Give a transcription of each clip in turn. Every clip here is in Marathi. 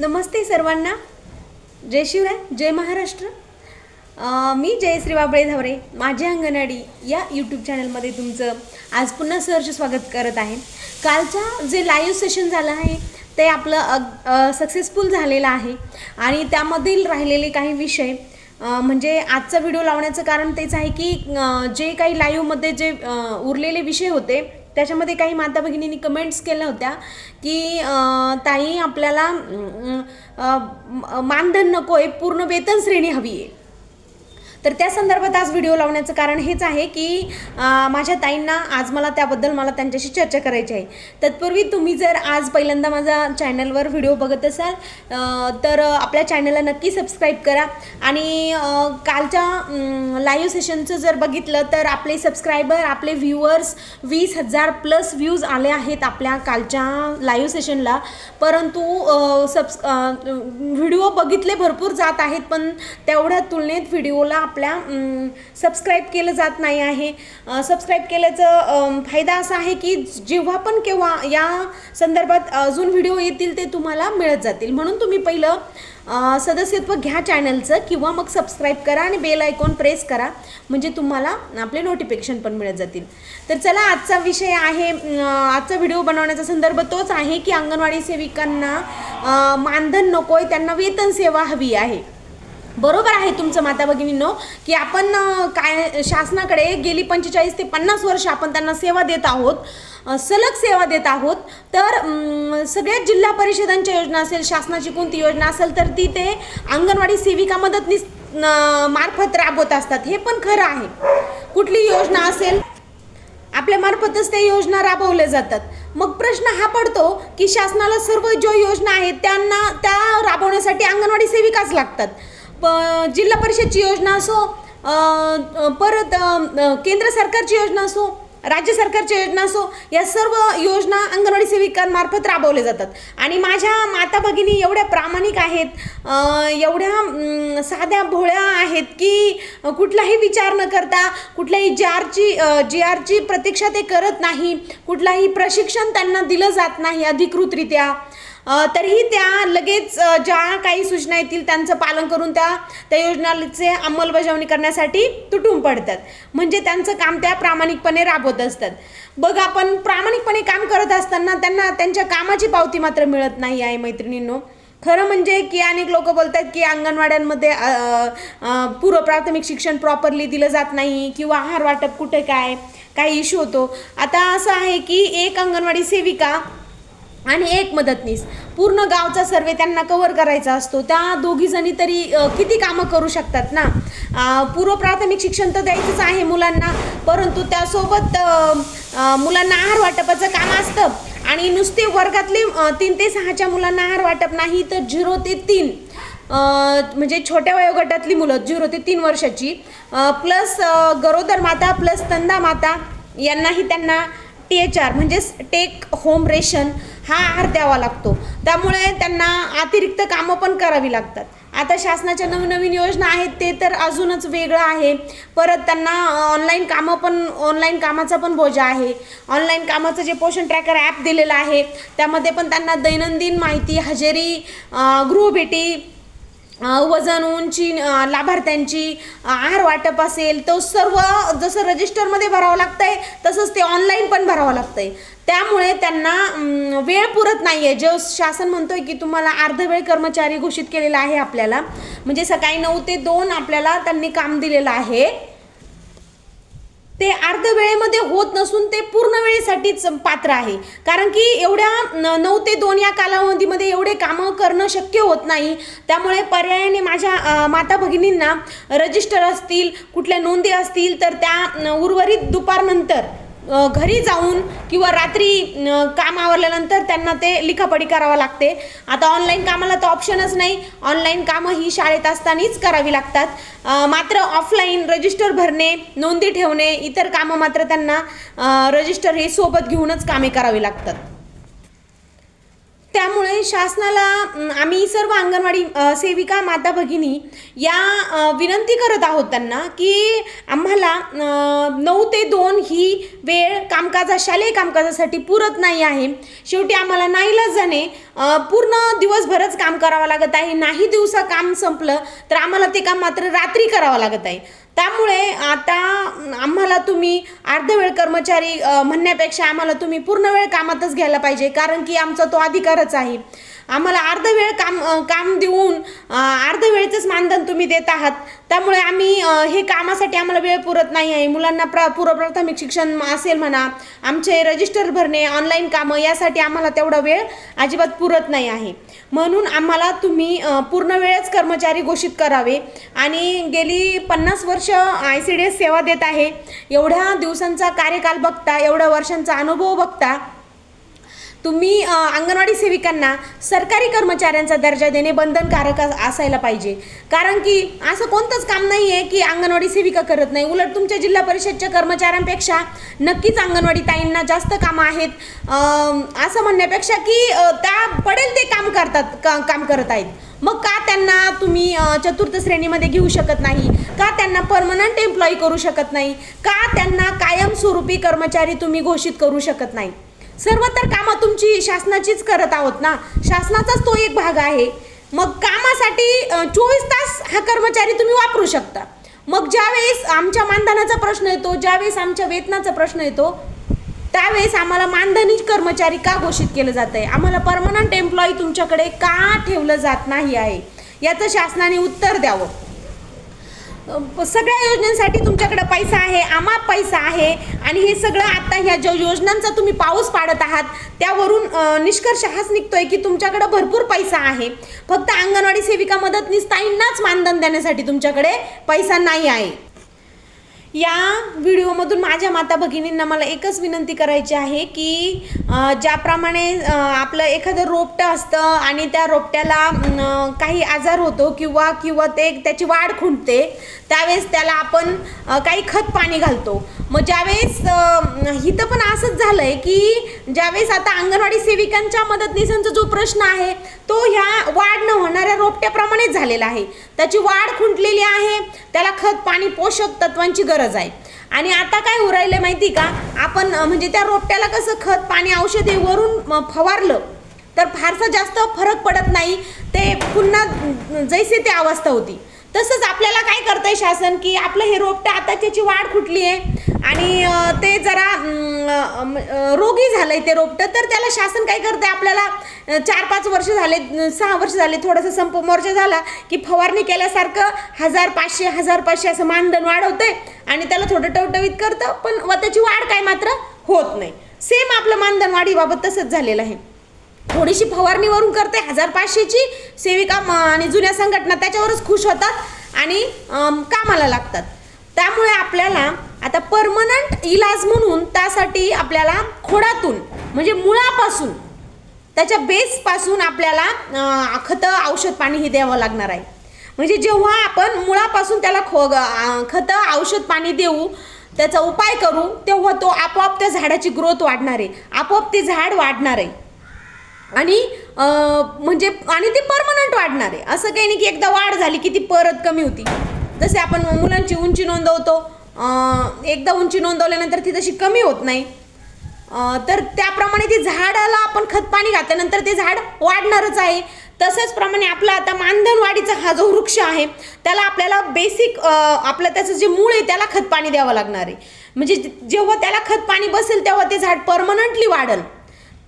नमस्ते सर्वांना. जय शिवराय जय महाराष्ट्र. मी जयश्री बाबळे धावरे माझे अंगणवाडी या यूट्यूब चॅनलमध्ये तुमचं आज पुन्हा सहर्ष स्वागत करत आहे. कालचा जे लाईव्ह सेशन झालं आहे ते आपलं सक्सेसफुल झालेलं आहे. आणि त्यामधील राहिलेले काही विषय म्हणजे आजचा व्हिडिओ लावण्याचं कारण तेच आहे की जे काही लाईव्हमध्ये जे उरलेले विषय होते त्याच्यामध्ये काही माता भगिनींनी कमेंट्स केल्या होत्या की ताई आपल्याला मानधन नको आहे पूर्ण वेतन श्रेणी हवी आहे. तर त्या संदर्भात आज व्हिडिओ लावण्याचं कारण हेच आहे की माझ्या ताईंना आज मला त्याबद्दल मला त्यांच्याशी चर्चा करायची आहे. तत्पूर्वी तुम्ही जर आज पहिल्यांदा माझा चॅनलवर व्हिडिओ बघत असाल तर आपल्या चॅनलला नक्की सबस्क्राईब करा. आणि कालच्या लाईव्ह सेशनचं जर बघितलं तर आपले सबस्क्रायबर आपले व्ह्युअर्स वीस हजार प्लस व्ह्यूज आले आहेत आपल्या कालच्या लाईव्ह सेशनला परंतु सबस् व्हिडिओ बघितले भरपूर जात आहेत पण तेवढ्या तुलनेत व्हिडिओला आपल्या सबस्क्राईब केलं जात नाही आहे. सबस्क्राईब केल्याचं फायदा असा आहे की जेव्हा पण केव्हा या संदर्भात अजून व्हिडिओ येतील ते तुम्हाला मिळत जातील. म्हणून तुम्ही पहिलं सदस्यत्व घ्या चॅनलचं किंवा मग सबस्क्राईब करा आणि बेल आयकॉन प्रेस करा. म्हणजे तुम्हाला आपले नोटिफिकेशन पण मिळत जातील. तर चला आजचा विषय आहे आजचा व्हिडिओ बनवण्याचा संदर्भ तोच आहे की अंगणवाडी सेविकांना मानधन नको आहे त्यांना वेतन सेवा हवी आहे. बरोबर आहे तुमचं माता भगिनींनो की आपण काय शासनाकडे गेली पंचेचाळीस ते पन्नास वर्ष आपण त्यांना सेवा देत आहोत सलग सेवा देत आहोत तर सगळ्यात जिल्हा परिषदांच्या योजना असेल शासनाची कोणती योजना असेल तर ती ते अंगणवाडी सेविका मदतनीस मार्फत राबवत असतात. हे पण खरं आहे. कुठली योजना असेल? आपल्या मार्फतच त्या योजना राबवल्या जातात. मग प्रश्न हा पडतो की शासनाला सर्व ज्या योजना आहेत त्यांना त्या राबवण्यासाठी अंगणवाडी सेविकाच लागतात. प जिल्हा परिषदची योजना असो परत केंद्र सरकारची योजना असो राज्य सरकारची योजना असो या सर्व योजना अंगणवाडी सेविकांमार्फत राबवल्या जातात. आणि माझ्या माता भगिनी एवढ्या प्रामाणिक आहेत एवढ्या साध्या भोळ्या आहेत की कुठलाही विचार न करता कुठल्याही जे आरची जे आरची प्रतीक्षा ते करत नाही कुठलाही प्रशिक्षण त्यांना दिलं जात नाही अधिकृतरित्या. तरीही त्या लगेच ज्या काही सूचना येतील त्यांचं पालन करून त्या त्या योजनाचे अंमलबजावणी करण्यासाठी तुटून पडतात. म्हणजे त्यांचं काम त्या प्रामाणिकपणे राबवत असतात. बघ आपण प्रामाणिकपणे काम करत असताना त्यांना त्यांच्या कामाची पावती मात्र मिळत नाही आहे मैत्रिणींनो. खरं म्हणजे की अनेक लोक बोलतात की अंगणवाड्यांमध्ये पूर्व प्राथमिक शिक्षण प्रॉपरली दिलं जात नाही किंवा आहार वाटप कुठे काय काही इश्यू होतो. आता असं आहे की एक अंगणवाडी सेविका आणि एक मदतनीस पूर्ण गावचा सर्वे त्यांना कवर करायचा असतो. त्या दोघीजणी तरी किती कामं करू शकतात ना? पूर्व प्राथमिक शिक्षण तर द्यायचंच आहे मुलांना परंतु त्यासोबत मुलांना आहार वाटपाचं काम असतं. आणि नुसते वर्गातले तीन ते सहाच्या मुलांना आहार वाटप नाही तर झिरो ते तीन म्हणजे छोट्या वयोगटातली मुलं झिरो ते तीन वर्षाची प्लस गरोदर माता प्लस तंदा माता यांनाही त्यांना टी एच आर म्हणजेच टेक होम रेशन हा आहार द्यावा लागतो. त्यामुळे त्यांना अतिरिक्त कामं पण करावी लागतात. आता शासनाच्या नवनवीन योजना आहेत ते तर अजूनच वेगळं आहे. परत त्यांना ऑनलाईन कामं पण ऑनलाईन कामाचा पण बोजा आहे. ऑनलाईन कामाचं जे पोषण ट्रॅकर ॲप दिलेलं आहे त्यामध्ये पण त्यांना दैनंदिन माहिती हजेरी गृहभेटी वजन उंची लाभार्थ्यांची आहार वाटप असेल तो सर्व जसं रजिस्टरमध्ये भरावं लागतं आहे तसंच ते ऑनलाईन पण भरावं लागतं आहे त्यामुळे त्यांना वेळ पुरत नाही आहे जो शासन म्हणतो आहे की तुम्हाला अर्धवेळ कर्मचारी घोषित केलेला आहे आपल्याला. म्हणजे सकाळी नऊ ते दोन आपल्याला त्यांनी काम दिलेलं आहे. ते अर्ध वेळेमध्ये होत नसून ते पूर्ण वेळेसाठीच पात्र आहे. कारण की एवढ्या नऊ ते दोन या कालावधीमध्ये एवढे कामं करणं शक्य होत नाही. त्यामुळे पर्यायाने माझ्या माता भगिनींना रजिस्टर असतील कुठल्या नोंदी असतील तर त्या न, उर्वरित दुपारनंतर घरी जाऊन किंवा रात्री काम आवरल्यानंतर त्यांना ते लिखापडी करावं लागते. आता ऑनलाईन कामाला तर ऑप्शनच नाही. ऑनलाईन कामं ही शाळेत असतानाच करावी लागतात. मात्र ऑफलाईन रजिस्टर भरणे नोंदी ठेवणे इतर कामं मात्र त्यांना रजिस्टर हे सोबत घेऊनच कामे करावी लागतात. त्यामुळे शासनाला आम्ही सर्व अंगणवाडी सेविका माता भगिनी या विनंती करत आहोत त्यांना की आम्हाला नऊ ते दोन ही वेळ कामकाजा शालेय कामकाजासाठी पुरत नाही आहे. शेवटी आम्हाला नाईलाजाने जाणे पूर्ण दिवसभरच काम करावं लागत आहे. नाही दिवसा काम संपलं तर आम्हाला ते काम मात्र रात्री करावं लागत आहे. त्यामुळे आता आम्हाला तुम्ही अर्धवेळ कर्मचारी म्हणण्यापेक्षा आम्हाला तुम्ही पूर्ण वेळ कामातच घ्यायला पाहिजे कारण की आमचा तो अधिकारच आहे. आम्हाला अर्ध वेळ काम काम देऊन अ, अर्ध वेळचंच मानधन तुम्ही देत आहात. त्यामुळे आम्ही हे कामासाठी आम्हाला वेळ पुरत नाही आहे. मुलांना प्रा पूर्वप्राथमिक शिक्षण असेल म्हणा आमचे रजिस्टर भरणे ऑनलाईन कामं यासाठी आम्हाला तेवढा वेळ अजिबात पुरत नाही आहे. म्हणून आम्हाला तुम्ही पूर्ण वेळच कर्मचारी घोषित करावे. आणि गेली पन्नास वर्ष आय सी डी एस सेवा देत आहे. एवढ्या दिवसांचा कार्यकाल बघता एवढ्या वर्षांचा अनुभव बघता तुम्ही अंगणवाडी सेविकांना सरकारी कर्मचाऱ्यांचा दर्जा देणे बंधनकारक असायला पाहिजे. कारण की असं कोणतंच काम नाही आहे की अंगणवाडी सेविका करत नाही. उलट तुमच्या जिल्हा परिषदच्या कर्मचाऱ्यांपेक्षा नक्कीच अंगणवाडी ताईंना जास्त कामं आहेत. असं म्हणण्यापेक्षा की त्या पडेल ते काम करतात का काम करत आहेत. मग का त्यांना तुम्ही चतुर्थ श्रेणीमध्ये घेऊ शकत नाही? का त्यांना परमनंट एम्प्लॉई करू शकत नाही? का त्यांना कायमस्वरूपी कर्मचारी तुम्ही घोषित करू शकत नाही? सर्व तर कामं तुमची शासनाचीच करत आहोत ना? शासनाचाच तो एक भाग आहे. मग कामासाठी चोवीस तास हा कर्मचारी तुम्ही वापरू शकता. मग ज्यावेळेस आमच्या मानधनाचा प्रश्न येतो ज्यावेळेस आमच्या वेतनाचा प्रश्न येतो त्यावेळेस आम्हाला मानधनी कर्मचारी का घोषित केलं जात आहे आम्हाला परमनंट एम्प्लॉई तुमच्याकडे का ठेवलं जात नाही आहे? याचं शासनाने उत्तर द्यावं. सगळ्या योजनांसाठी तुमच्याकडे पैसा आहे आमा पैसा आहे आणि हे सगळं आता ह्या ज्या योजनांचा तुम्ही पाऊस पाडत आहात त्यावरून निष्कर्ष हाच निघतोय की तुमच्याकडे भरपूर पैसा आहे. फक्त अंगणवाडी सेविका मदतनीस ताईंनाच मानधन देण्यासाठी तुमच्याकडे पैसा नाही आहे. या व्हिडिओमधून माझ्या माता भगिनींना मला एकच विनंती करायची आहे की ज्याप्रमाणे आपलं एखादं रोपटं असतं आणि त्या रोपट्याला काही आजार होतो किंवा किंवा ते त्याची वाढ खुंटते त्यावेळेस त्याला आपण काही खत पाणी घालतो. मग ज्यावेळेस इथं पण असंच झालं आहे की ज्यावेळेस आता अंगणवाडी सेविकांच्या मदतनीसांचा जो प्रश्न आहे तो ह्या वाढ न होणाऱ्या रोपट्याप्रमाणेच झालेला आहे. त्याची वाढ खुंटलेली आहे. त्याला खत पाणी पोषक तत्वांची गरज आहे. आणि आता काय उरायलं माहिती का? आपण म्हणजे त्या रोपट्याला कसं खत पाणी औषधे वरून फवारलं तर फारसा जास्त फरक पडत नाही. ते पुन्हा जैसे ते अवस्था होती. तसंच आपल्याला काय करतंय शासन की आपलं हे रोपटं आता त्याची वाढ खुटली आहे? आणि ते जरा रोगी झालं आहे रोगी झालंय ते रोपटं तर त्याला शासन काय करतंय? आपल्याला चार पाच वर्ष झाले सहा वर्ष झाले थोडंसं संप मोर्चा झाला की फवारणी केल्यासारखं हजार पाचशे हजार पाचशे असं मानधन वाढवतंय आणि त्याला थोडं टवटवीत करतं पण व त्याची वाढ काय मात्र होत नाही. सेम आपलं मानधन वाढीबाबत तसंच झालेलं आहे. थोडीशी फवारणीवरून करते हजार पाचशेची. सेविका आणि जुन्या संघटना त्याच्यावरच खुश होतात आणि कामाला लागतात. त्यामुळे आपल्याला आता परमनंट इलाज म्हणून त्यासाठी आपल्याला खोडातून म्हणजे मुळापासून त्याच्या बेसपासून आपल्याला खतं औषध पाणी हे द्यावं लागणार आहे. म्हणजे जेव्हा आपण मुळापासून त्याला खो खतं औषध पाणी देऊ त्याचा उपाय करू तेव्हा तो आपोआप त्या झाडाची ग्रोथ वाढणार आहे. आपोआप ते झाड वाढणार आहे. आणि म्हणजे आणि ती परमनंट वाढणार आहे. असं काही नाही की एकदा वाढ झाली की ती परत कमी होती. जसे आपण मुलांची उंची नोंदवतो एकदा उंची नोंदवल्यानंतर ती तशी कमी होत नाही. तर त्याप्रमाणे ती झाडाला आपण खतपाणी घातल्यानंतर ते झाड वाढणारच आहे. तसंच प्रमाणे आपला आता मानधनवाडीचा हा जो वृक्ष आहे त्याला आपल्याला बेसिक आपलं त्याचं जे मूळ आहे त्याला खतपाणी द्यावं लागणार आहे. म्हणजे जेव्हा त्याला खतपाणी बसेल तेव्हा ते झाड परमनंटली वाढल.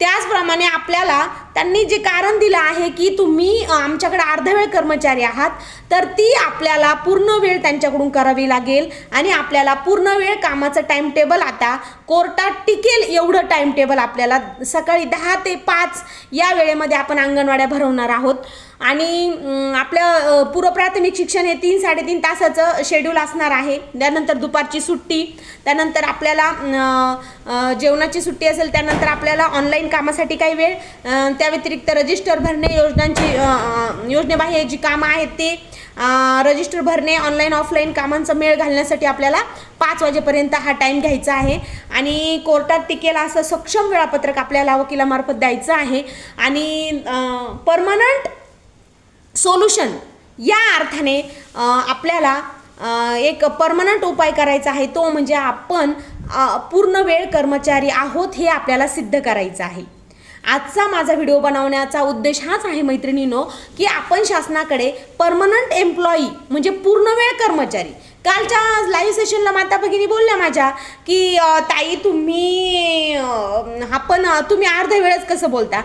त्याचप्रमाणे आपल्याला त्यांनी जे कारण दिलं आहे की तुम्ही आमच्याकडे अर्धवेळ कर्मचारी आहात तर ती आपल्याला पूर्ण वेळ त्यांच्याकडून करावी लागेल आणि आपल्याला पूर्ण वेळ कामाचं टाईमटेबल आता कोर्टात टिकेल एवढं टाईमटेबल आपल्याला सकाळी दहा ते पाच या वेळेमध्ये आपण अंगणवाड्या भरवणार आहोत. आणि आपलं पूर्वप्राथमिक शिक्षण हे तीन साडेतीन तासाचं शेड्यूल असणार आहे. त्यानंतर दुपारची सुट्टी त्यानंतर आपल्याला जेवणाची सुट्टी असेल त्यानंतर आपल्याला ऑनलाईन कामासाठी काही वेळ त्या व्यतिरिक्त रजिस्टर भरणे योजनांची योजनेबाह्य जी कामं आहेत ते रजिस्टर भरणे ऑनलाईन ऑफलाईन कामांचा मेळ घालण्यासाठी आपल्याला पाच वाजेपर्यंत हा टाईम घ्यायचा आहे. आणि कोर्टात टिकेल असं सक्षम वेळापत्रक आपल्याला वकिलामार्फत द्यायचं आहे. आणि परमनंट सोल्युशन. या अर्थाने आपल्याला एक परमनंट उपाय करायचा आहे तो म्हणजे आपण पूर्ण वेळ कर्मचारी आहोत हे आपल्याला सिद्ध करायचं आहे. आजचा माझा व्हिडिओ बनवण्याचा उद्देश हाच आहे मैत्रिणीनो की आपण शासनाकडे परमनंट एम्प्लॉई म्हणजे पूर्ण वेळ कर्मचारी कालच्या लाईव्ह सेशनला माता भगिनी बोलल्या माझ्या की ताई तुम्ही आपण तुम्ही अर्ध वेळच कसं बोलता?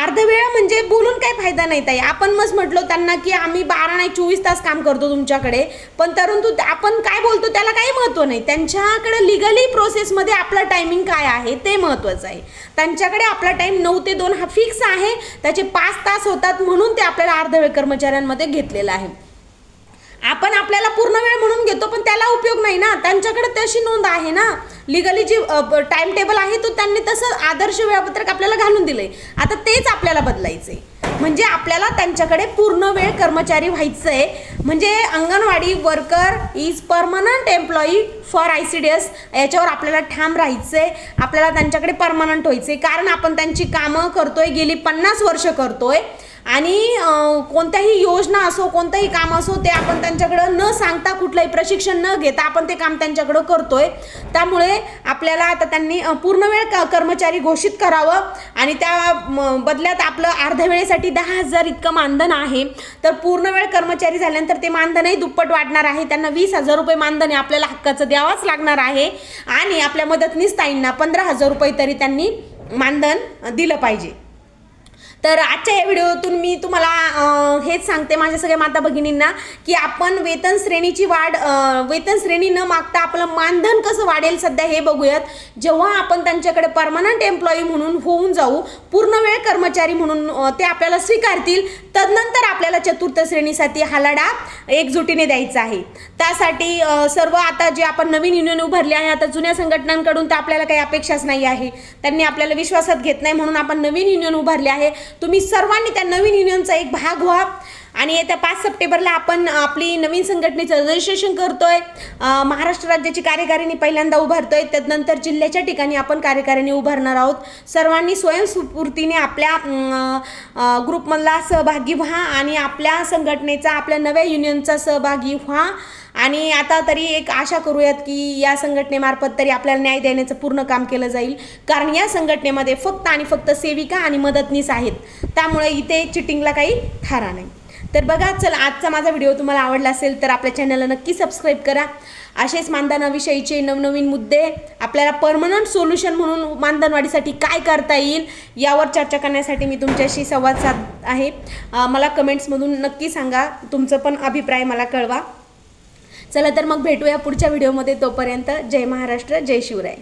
अर्ध वेळ म्हणजे बोलून काही फायदा नाही ताई. आपण मस्त म्हटलो त्यांना की आम्ही बारा नाही चोवीस तास काम करतो तुमच्याकडे. पण परंतु आपण काय बोलतो त्याला काही महत्त्व नाही. त्यांच्याकडे लिगली प्रोसेसमध्ये आपला टायमिंग काय आहे ते महत्त्वाचं आहे. त्यांच्याकडे आपला टाईम नऊ ते दोन हा फिक्स आहे. त्याचे पाच तास होतात म्हणून ते आपल्याला अर्धवेळ कर्मचाऱ्यांमध्ये घेतलेलं आहे. आपण आपल्याला पूर्ण वेळ म्हणून घेतो पण त्याला उपयोग नाही ना. त्यांच्याकडे तशी नोंद आहे ना. लिगली जी टाइम टेबल आहे तो त्यांनी तसं आदर्श वेळापत्रक आपल्याला घालून दिलंय. आता तेच आपल्याला बदलायचंय. म्हणजे आपल्याला त्यांच्याकडे पूर्ण वेळ कर्मचारी व्हायचंय. म्हणजे anganwadi worker is permanent employee for I C D S याच्यावर आपल्याला ठाम राहायचंय. आपल्याला त्यांच्याकडे परमनंट आहे कारण आपण त्यांची कामं करतोय गेली पन्नास वर्ष करतोय. आणि कोणत्याही योजना असो कोणतंही काम असो ते आपण त्यांच्याकडं न सांगता कुठलंही प्रशिक्षण न घेता आपण ते काम त्यांच्याकडं करतोय. त्यामुळे आपल्याला आता त्यांनी पूर्ण वेळ क- कर्मचारी घोषित करावं आणि त्या बदल्यात आपलं अर्ध्या वेळेसाठी दहा हजार इतकं मानधन आहे. तर पूर्ण वेळ कर्मचारी झाल्यानंतर ते मानधनही दुप्पट वाढणार आहे. त्यांना वीस हजार रुपये मानधन आपल्याला हक्काचं द्यावंच लागणार आहे. आणि आपल्या मदतनीस ताईंना पंधरा हजार रुपये तरी त्यांनी मानधन दिलं पाहिजे. तर आजच्या या व्हिडिओतून मी तुम्हाला हेच सांगते माझ्या सगळ्या माता भगिनींना की आपण वेतन श्रेणीची वाढ वेतन श्रेणी न मागता आपलं मानधन कसं वाढेल सध्या हे बघूयात. जेव्हा आपण त्यांच्याकडे परमनंट एम्प्लॉई म्हणून होऊन जाऊ पूर्ण वेळ कर्मचारी म्हणून ते आपल्याला स्वीकारतील तदनंतर आपल्याला चतुर्थ श्रेणीसाठी हा लढा एकजुटीने द्यायचा आहे. त्यासाठी सर्व आता जे आपण नवीन युनियन उभारले आहे आता जुन्या संघटनांकडून तर आपल्याला काही अपेक्षाच नाही आहे. त्यांनी आपल्याला विश्वासात घेत नाही म्हणून आपण नवीन युनियन उभारले आहे. तुम्ही सर्वांनी त्या नवीन युनियनचा एक भाग व्हा. आणि येत्या पाच सप्टेंबरला आपण आपली नवीन संघटनेचं रजिस्ट्रेशन करतोय. आहे महाराष्ट्र राज्याची कार्यकारिणी पहिल्यांदा उभारतोय. त्यानंतर जिल्ह्याच्या ठिकाणी आपण कार्यकारिणी उभारणार आहोत. सर्वांनी स्वयंस्फूर्तीने आपल्या ग्रुपमधला सहभागी व्हा आणि आपल्या संघटनेचा आपल्या नव्या युनियनचा सहभागी व्हा. आणि आता तरी एक आशा करूयात की या संघटनेमार्फत तरी आपल्याला न्याय देण्याचं पूर्ण काम केलं जाईल. कारण या संघटनेमध्ये फक्त आणि फक्त सेविका आणि मदतनीस आहेत. त्यामुळे इथे चिटिंगला काही थारा नाही. तर बघा चला आजचा माझा व्हिडिओ तुम्हाला आवडला असेल तर आपल्या चॅनलला नक्की सबस्क्राईब करा. असेच मानधनाविषयीचे नवनवीन मुद्दे आपल्याला परमनंट सोल्युशन म्हणून मानधनवाढीसाठी काय करता येईल यावर चर्चा करण्यासाठी मी तुमच्याशी संवाद साध आहे. मला कमेंट्समधून नक्की सांगा. तुमचं पण अभिप्राय मला कळवा. चला तर मग भेटूया पुढच्या व्हिडिओमध्ये तोपर्यंत जय महाराष्ट्र जय शिवराय.